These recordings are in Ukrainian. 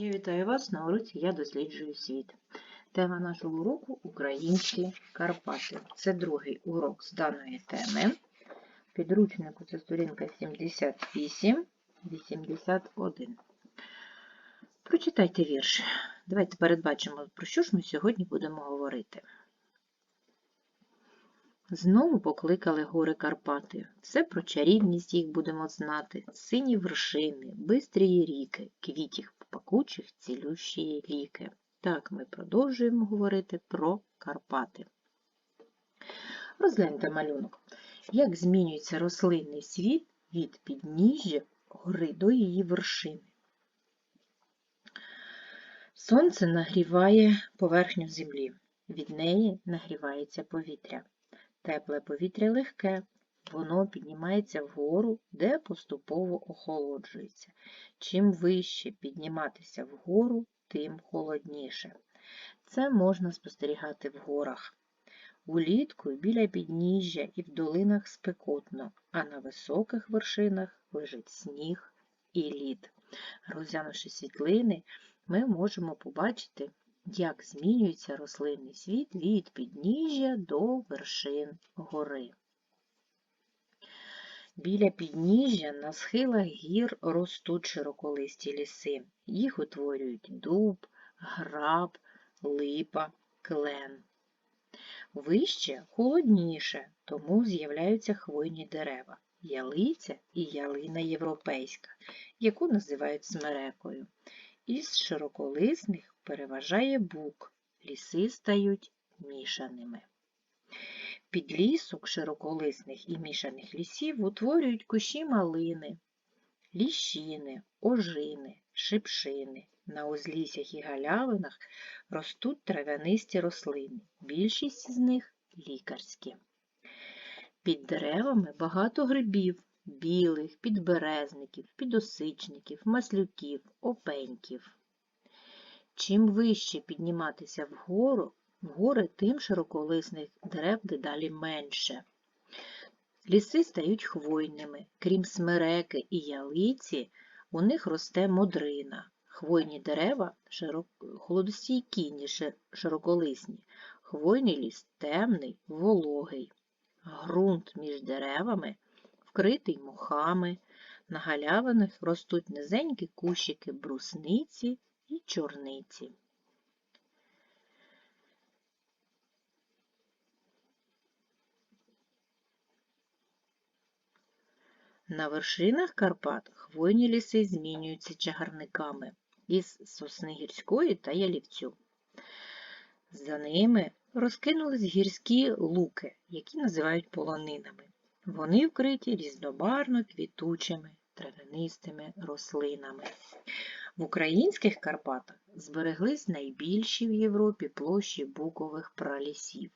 Я вітаю вас на уроці Я досліджую світ. Тема нашого уроку Українські Карпати. Це другий урок з даної теми. Підручнику це сторінка 78-81. Прочитайте вірш. Давайте передбачимо, про що ж ми сьогодні будемо говорити. Знову покликали гори Карпати. Все про чарівність їх будемо знати. Сині вершини, бистрі ріки, квітів пакучих цілющі ліки. Так, ми продовжуємо говорити про Карпати. Розгляньте малюнок. Як змінюється рослинний світ від підніжжя гори до її вершини. Сонце нагріває поверхню землі, від неї нагрівається повітря. Тепле повітря легке, воно піднімається вгору, де поступово охолоджується. Чим вище підніматися вгору, тим холодніше. Це можна спостерігати в горах. Улітку біля підніжжя і в долинах спекотно, а на високих вершинах лежить сніг і лід. Розглянувши світлини, ми можемо побачити як змінюється рослинний світ від підніжжя до вершин гори. Біля підніжжя на схилах гір ростуть широколисті ліси. Їх утворюють дуб, граб, липа, клен. Вище холодніше, тому з'являються хвойні дерева ялиця і ялина європейська, яку називають смерекою. Із широколисних переважає бук, ліси стають мішаними. Підлісок широколисних і мішаних лісів утворюють кущі малини, ліщини, ожини, шипшини. На узліссях і галявинах ростуть трав'янисті рослини, більшість з них лікарські. Під деревами багато грибів, білих, підберезників, підосичників, маслюків, опеньків. Чим вище підніматися вгору, вгори, тим широколисних дерев дедалі менше. Ліси стають хвойними, крім смереки і ялиці, у них росте модрина. Хвойні дерева широк... холодостійкі, ніж широколисні. Хвойний ліс темний, вологий. Грунт між деревами вкритий мохами, на галявинах ростуть низенькі кущики брусниці і чорниці. На вершинах Карпат хвойні ліси змінюються чагарниками із сосни гірської та ялівцю. За ними розкинулись гірські луки, які називають полонинами. Вони вкриті різнобарно квітучими травянистими рослинами. В українських Карпатах збереглись найбільші в Європі площі букових пралісів.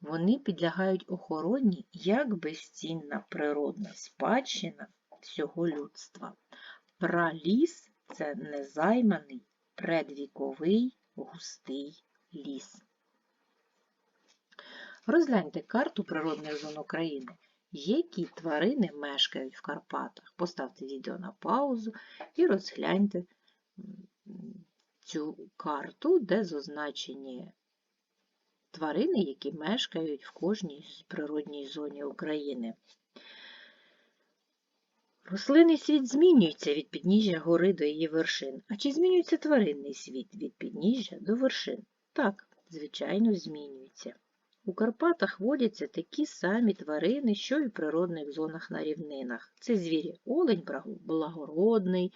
Вони підлягають охороні як безцінна природна спадщина всього людства. Праліс це незайманий предвіковий густий ліс. Розгляньте карту природних зон України які тварини мешкають в Карпатах. Поставте відео на паузу і розгляньте цю карту, де зазначені тварини, які мешкають в кожній природній зоні України. Рослинний світ змінюється від підніжжя гори до її вершин. А чи змінюється тваринний світ від підніжжя до вершин? Так, звичайно, змінюється. У Карпатах водяться такі самі тварини, що й у природних зонах на рівнинах. Це звірі олень благородний,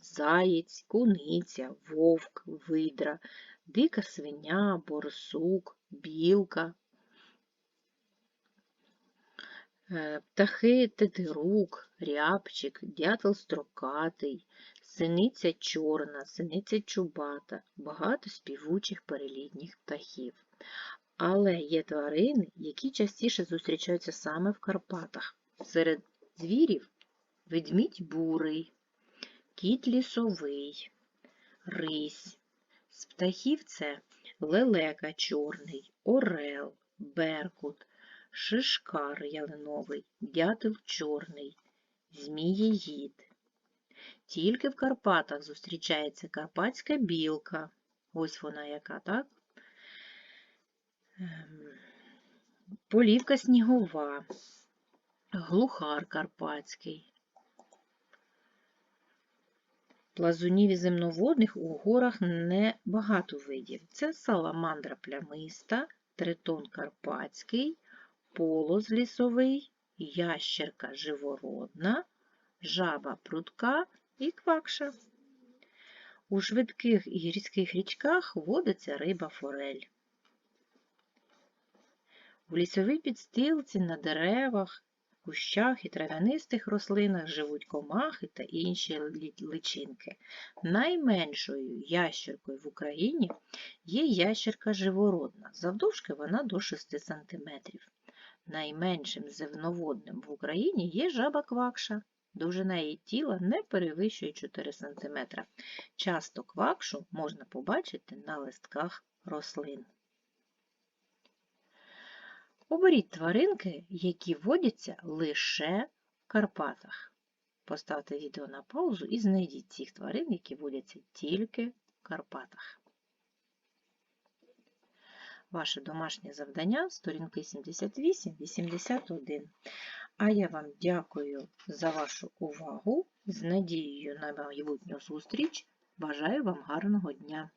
заєць, куниця, вовк, видра, дика свиня, борсук, білка, е, птахи тетирук, рябчик, дятел строкатий, синиця чорна, синиця чубата, багато співучих перелітніх птахів. Але є тварини, які частіше зустрічаються саме в Карпатах. Серед звірів ведмідь бурий, кіт лісовий, рись. З птахів це лелека чорний, орел, беркут, шишкар ялиновий, дятел чорний, змієїд. Тільки в Карпатах зустрічається карпатська білка. Ось вона яка, так? Ем, Полівка снігова, глухар карпатський. Плазунів і земноводних у горах небагато видів. Це саламандра плямиста, тритон карпатський, полоз лісовий, ящерка живородна, жаба прудка і квакша. У швидких і гірських річках водиться риба форель. У лісовій підстилці на деревах, кущах і трав'янистих рослинах живуть комахи та інші личинки. Найменшою ящеркою в Україні є ящерка живородна. Завдовжки вона до 6 см. Найменшим земноводним в Україні є жаба квакша. Довжина її тіла не перевищує 4 см. Часто квакшу можна побачити на листках рослин. Оберіть тваринки, які водяться лише в Карпатах. Поставте відео на паузу і знайдіть цих тварин, які водяться тільки в Карпатах. Ваше домашнє завдання сторінки 78-81. А я вам дякую за вашу увагу. З надією на майбутню зустріч. Бажаю вам гарного дня!